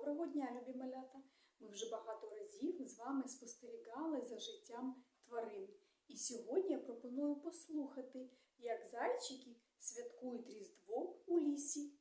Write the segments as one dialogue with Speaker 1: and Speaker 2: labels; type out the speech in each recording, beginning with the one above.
Speaker 1: Доброго дня, любі малята! Ми вже багато разів з вами спостерігали за життям тварин. І сьогодні я пропоную послухати, як зайчики святкують Різдво у лісі.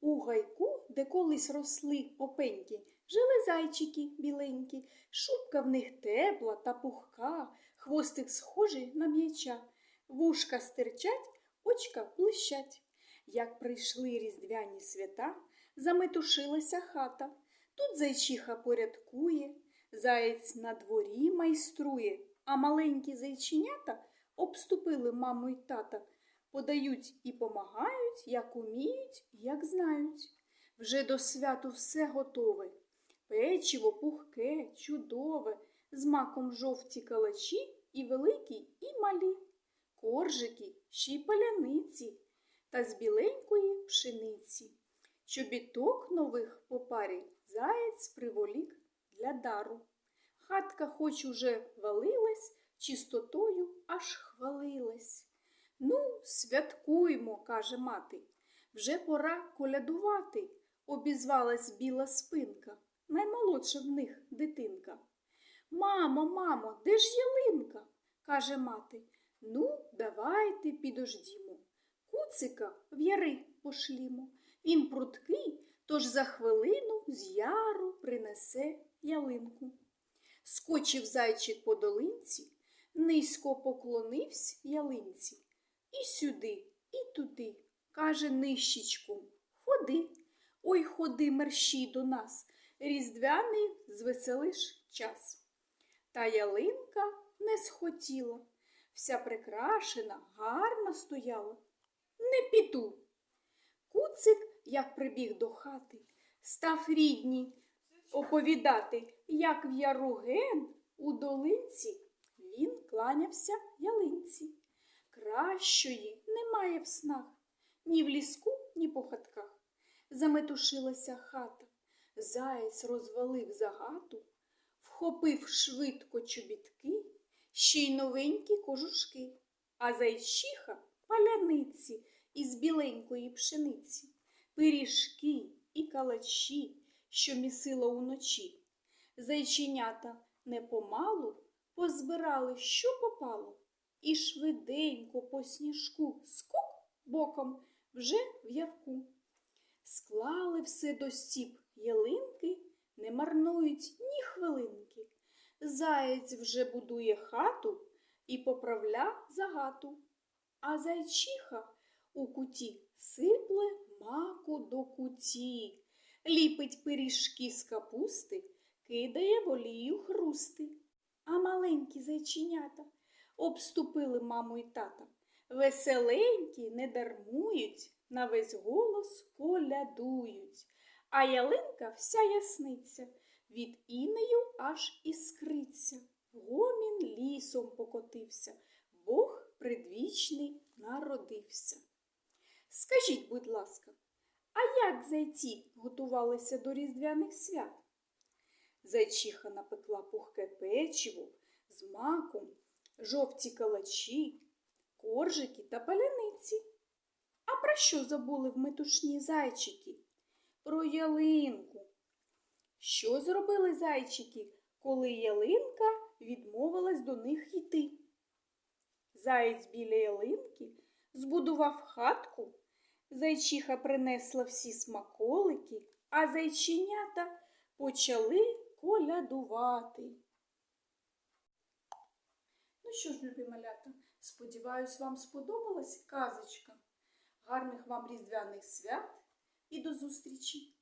Speaker 1: У гайку, де колись росли опеньки, жили зайчики біленькі, шубка в них тепла та пухка, хвостик схожий на м'яча, вушка стирчать, очка блищать. Як прийшли різдвяні свята, заметушилася хата. Тут зайчиха порядкує, заєць на дворі майструє, а маленькі зайченята обступили маму й тата, подають і помагають, як уміють, як знають. Вже до святу все готове. Печиво пухке, чудове, з маком жовті калачі і великі, і малі, коржики, ще й паляниці та з біленької пшениці. Чобіток нових по парі заєць приволік для дару. Хатка хоч уже валилась, чистотою аж хвалилась. Ну, святкуймо, каже мати. Вже пора колядувати, обізвалась біла спинка, наймолодша в них дитинка. Мамо, мамо, де ж ялинка? каже мати. Ну, давайте підождімо. Куцика в яри пошлімо. Він пруткий, тож за хвилину з яру принесе ялинку. Скочив зайчик по долинці, низько поклонився ялинці. І сюди, і туди, каже нищечком, ходи, ой, ходи мерщій до нас, різдвяний звеселиш час. Та ялинка не схотіла, вся прикрашена, гарна стояла. Не піду. Куцик, як прибіг до хати, став рідні оповідати, як в яру ген у долинці він кланявся ялинці. Кращої немає в снах, ні в ліску, ні по хатках. Заметушилася хата, заєць розвалив загату, вхопив швидко чобітки, ще й новенькі кожушки, а зайчиха паляниці із біленької пшениці, пиріжки і калачі, що місила уночі. Зайченята непомалу позбирали, що попало, і швиденько по сніжку скок боком вже в ярку. Склали все до стіп ялинки, не марнують ні хвилинки. Заєць вже будує хату і поправля загату, а зайчиха у куті сипле маку до куті, ліпить пиріжки з капусти, кидає в олію хрусти. А маленькі зайченята обступили маму й тата. Веселенькі не дармують, на весь голос колядують. А ялинка вся ясниться, від інею аж іскриться. Гомін лісом покотився, Бог предвічний народився. Скажіть, будь ласка, а як зайці готувалися до різдвяних свят? Зайчиха напекла пухке печиво з маком, жовті калачі, коржики та паляниці. А про що забули в метушні зайчики? Про ялинку. Що зробили зайчики, коли ялинка відмовилась до них йти? Заєць біля ялинки збудував хатку, зайчиха принесла всі смаколики, а зайченята почали колядувати. Ну що ж, любі малята, сподіваюсь, вам сподобалась казочка. Гарних вам різдвяних свят і до зустрічі!